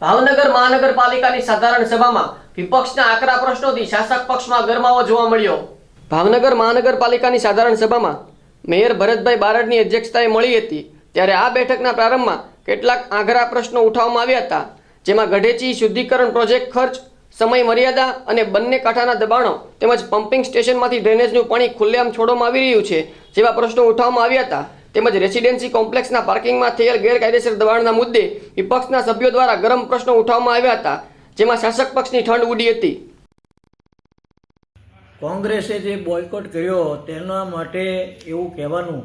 ભાવનગર મહાનગરપાલિકાની સાધારણ સભામાં વિપક્ષના આકરા પ્રશ્નોથી શાસક પક્ષમાં ગરમાવો જોવા મળ્યો. ભાવનગર મહાનગરપાલિકાની સાધારણ સભામાં મેયર ભરતભાઈ બારડની અધ્યક્ષતાએ મળી હતી. ત્યારે આ બેઠકના પ્રારંભમાં કેટલાક આગરા પ્રશ્નો ઉઠાવવામાં આવ્યા હતા. જેમાં ગઢેચી શુદ્ધિકરણ પ્રોજેક્ટ ખર્ચ, સમય મર્યાદા અને બંને કાંઠાના દબાણો તેમજ પમ્પિંગ સ્ટેશનમાંથી ડ્રેનેજનું પાણી ખુલ્લેઆમ છોડવામાં આવી રહ્યું છે જેવા પ્રશ્નો ઉઠાવવામાં આવ્યા હતા. તેમજ રેસિડેન્સી કોમ્પ્લેક્સના પાર્કિંગમાં થયેલ ગેરકાયદેસર દબાણના મુદ્દે વિપક્ષના સભ્યો દ્વારા ગરમ પ્રશ્નો ઉઠાવવામાં આવ્યા હતા, જેમાં શાસક પક્ષની ઠંડ ઉડી હતી. કોંગ્રેસે જે બોયકોટ કર્યો, તેના માટે એવું કહેવાનું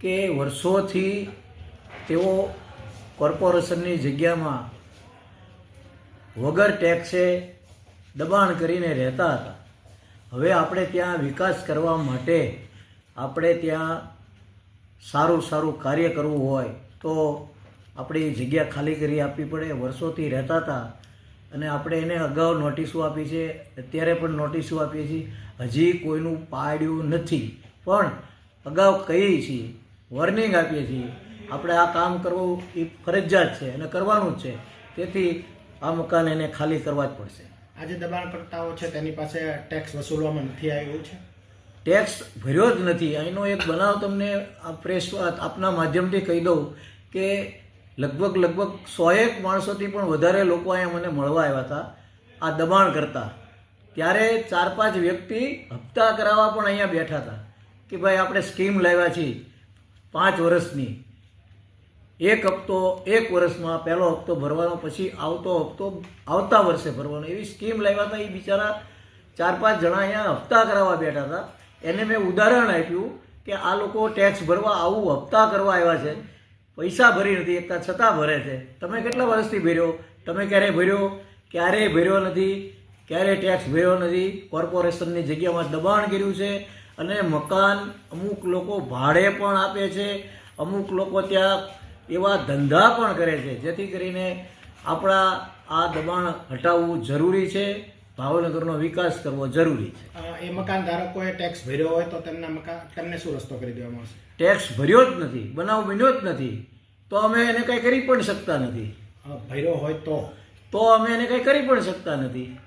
કે વર્ષોથી તેઓ કોર્પોરેશનની જગ્યામાં વગર ટેક્સે દબાણ કરીને રહેતા હતા. હવે આપણે ત્યાં વિકાસ કરવા માટે આપણે ત્યાં સારું સારું કાર્ય કરવું હોય તો આપણી જગ્યા ખાલી કરી આપવી પડે. વર્ષોથી રહેતા હતા અને આપણે એને અગાઉ નોટિસો આપી છે. અત્યારે પણ નોટિસો આપીએ છીએ. હજી કોઈનું પાડ્યું નથી. પણ અગાઉ કહીએ છીએ વોર્નિંગ આપીએ છીએ. આપણે આ કામ કરવું એ ફરજિયાત છે અને કરવાનું જ છે. તેથી આ મકાન એને ખાલી કરવા જ પડશે. આજે દબાણકર્તાઓ છે, તેની પાસે ટેક્સ વસૂલવામાં નથી આવ્યું છે? ટેક્સ ભર્યો જ નથી. અહીંનો એક બનાવ તમને આ પ્રેસ આપના માધ્યમથી કહી દઉં કે લગભગ લગભગ સોએક માણસોથી પણ વધારે લોકો અહીંયા મને મળવા આવ્યા હતા, આ દબાણ કરતા. ત્યારે ચાર, પાંચ વ્યક્તિ હપ્તા કરાવવા પણ અહીંયા બેઠા હતા કે ભાઈ આપણે સ્કીમ લાવ્યા છીએ પાંચ વર્ષની. એક હપ્તો, એક વર્ષમાં પહેલો હપ્તો ભરવાનો, પછી આવતો હપ્તો આવતા વર્ષે ભરવાનો. એવી સ્કીમ લાવ્યા હતા એ બિચારા ચાર, પાંચ જણા અહીંયા હપ્તા કરાવવા બેઠા હતા. એને મેં ઉદાહરણ આપ્યું કે આ લોકો ટેક્સ ભરવા આવું હપ્તા કરવા આવ્યા છે, પૈસા ભરી નથી, એકતા છતાં ભરે છે. તમે કેટલા વર્ષથી ભર્યો? તમે ક્યારે ભર્યો? ક્યારેય ભર્યો નથી, ક્યારે ટેક્સ ભર્યો નથી? કોર્પોરેશનની જગ્યામાં દબાણ કર્યું છે અને મકાન અમુક લોકો ભાડે પણ આપે છે, અમુક લોકો ત્યાં એવા ધંધા પણ કરે છે, જેથી કરીને આપણા આ દબાણ હટાવવું જરૂરી છે. ભાવનગરનો વિકાસ કરવો જરૂરી છે. એ મકાન ધારકોએ ટેક્સ ભર્યો હોય તો તેમના મકાન તેમને શું રસ્તો કરી દેવામાં આવશે ટેક્સ ભર્યો જ નથી બનાવ બન્યો જ નથી તો અમે એને કંઈ કરી પણ શકતા નથી. ભર્યો હોય તો? તો અમે એને કંઈ કરી પણ શકતા નથી.